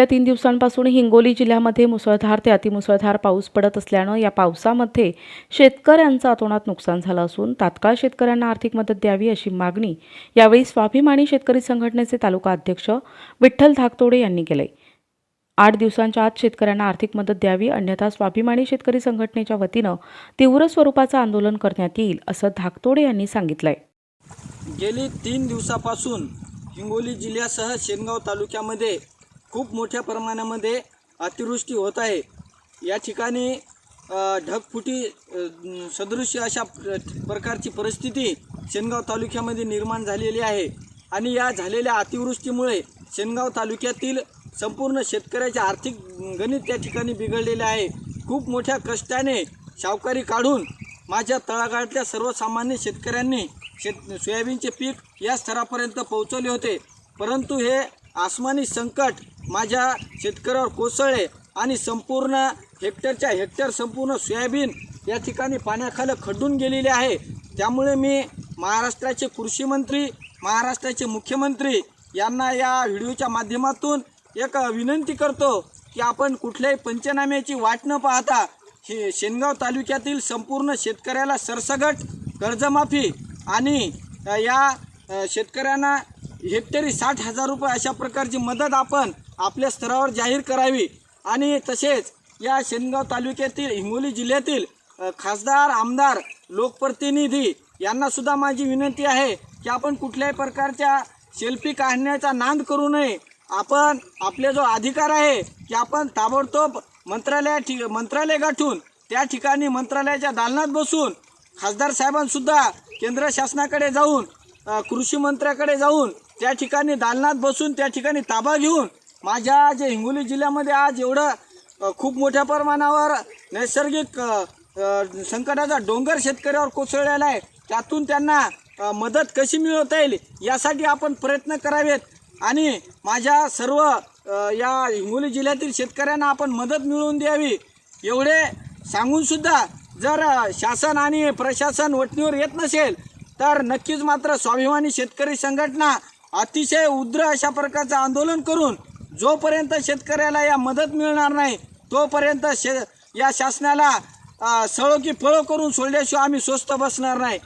गेल्या तीन दिवसांपासून हिंगोली जिल्ह्यामध्ये मुसळधार ते अतिमुसळधार पाऊस पडत असल्यानं या पावसामध्ये शेतकऱ्यांचं अतोनात नुकसान झालं असून तात्काळ शेतकऱ्यांना आर्थिक मदत द्यावी अशी मागणी यावेळी स्वाभिमानी शेतकरी संघटनेचे तालुका अध्यक्ष विठ्ठल धाकतोडे यांनी केले आठ दिवसांच्या आत शेतकऱ्यांना आर्थिक मदत द्यावी अन्यथा स्वाभिमानी शेतकरी संघटनेच्या वतीनं तीव्र स्वरूपाचं आंदोलन करण्यात येईल असं धाकतोडे यांनी सांगितलंय. गेली तीन दिवसापासून हिंगोली जिल्ह्यासह शेनगाव तालुक्यामध्ये खूप मोठ्या प्रमाणामध्ये अतिवृष्टी होत आहे. या ठिकाणी ढगफुटी सदृश सदृश्य अशा प्रकारची परिस्थिती शेनगाव तालुक्यामध्ये निर्माण झालेली आहे. आणि या झालेल्या अतिवृष्टीमुळे शेनगाव तालुक्यातील संपूर्ण शेतकऱ्याचे आर्थिक गणित त्या ठिकाणी बिघडलेले आहे. खूप मोठ्या कष्टाने सावकारी काढून माझ्या तळागाळातल्या सर्वसामान्य शेतकऱ्यांनी शेत सोयाबीनचे पीक या स्तरापर्यंत पोहोचवले होते. परंतु हे आसमानी संकट माझ्या शेतकऱ्यावर कोसळले आणि संपूर्ण हेक्टरच्या हेक्टर संपूर्ण सोयाबीन या ठिकाणी पाण्याखाली खड्डून गेलेले आहे. त्यामुळे मी महाराष्ट्राचे कृषी मंत्री महाराष्ट्राचे मुख्यमंत्री यांना या व्हिडिओच्या माध्यमातून एक विनंती करतो की आपण कुठल्याही पंचनाम्याची वाट न पाहता हे शेनगाव तालुक्यातील संपूर्ण शेतकऱ्याला सरसगट कर्जमाफी आणि या शेतकऱ्यांना हेक्टरी साठ हजार रुपये अशा प्रकारची मदत आपण आपल्या स्तरावर जाहीर करावी. आणि तसेच या शेनगाव तालुक्यातील हिंगोली जिल्ह्यातील खासदार आमदार लोकप्रतिनिधी यांनासुद्धा माझी विनंती आहे की आपण कुठल्याही प्रकारच्या सेल्फी काढण्याचा नांद करू नये. आपण आपले जो अधिकार आहे की आपण ताबडतोब मंत्रालया ठि मंत्रालय गाठून त्या ठिकाणी मंत्रालयाच्या दालनात बसून खासदार साहेबांसुद्धा केंद्र शासनाकडे जाऊन कृषी मंत्र्याकडे जाऊन त्या ठिकाणी दालनात बसून त्या ठिकाणी ताबा घेऊन माझ्या जे हिंगोली जिल्ह्यामध्ये आज एवढं खूप मोठ्या प्रमाणावर नैसर्गिक संकटाचा डोंगर शेतकऱ्यावर कोसळलेला आहे. त्यातून त्यांना मदत कशी मिळवता येईल यासाठी आपण प्रयत्न करावेत आणि माझ्या सर्व या हिंगोली जिल्ह्यातील शेतकऱ्यांना आपण मदत मिळवून द्यावी. एवढे सांगूनसुद्धा जर शासन आणि प्रशासन वटणीवर येत नसेल तर नक्कीच मात्र स्वाभिमानी शेतकरी संघटना अतिशय उद्र अशा प्रकारचं आंदोलन करून जोपर्यंत शेतकऱ्याला या मदत मिळणार नाही तोपर्यंत शे या शासनाला सळो की फळो करून सोडल्याशिवाय आम्ही स्वस्त बसणार नाही.